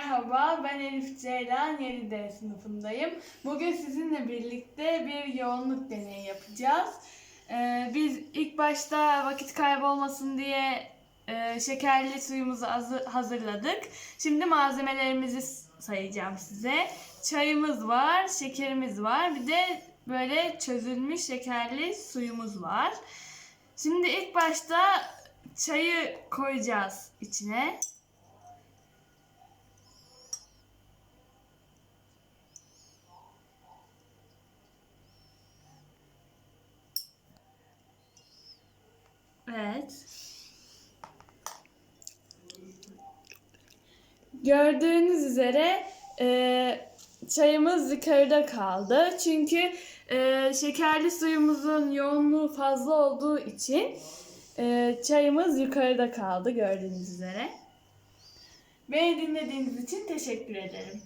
Merhaba, ben Elif Ceylan, 7D sınıfındayım. Bugün sizinle birlikte bir yoğunluk deneyi yapacağız. Ee, biz ilk başta vakit kaybolmasın diye e, şekerli suyumuzu hazır- hazırladık. Şimdi malzemelerimizi sayacağım size. Çayımız var, şekerimiz var, bir de böyle çözülmüş şekerli suyumuz var. Şimdi ilk başta çayı koyacağız içine. Evet. Gördüğünüz üzere e, çayımız yukarıda kaldı. Çünkü e, şekerli suyumuzun yoğunluğu fazla olduğu için e, çayımız yukarıda kaldı gördüğünüz üzere. Beni dinlediğiniz için teşekkür ederim.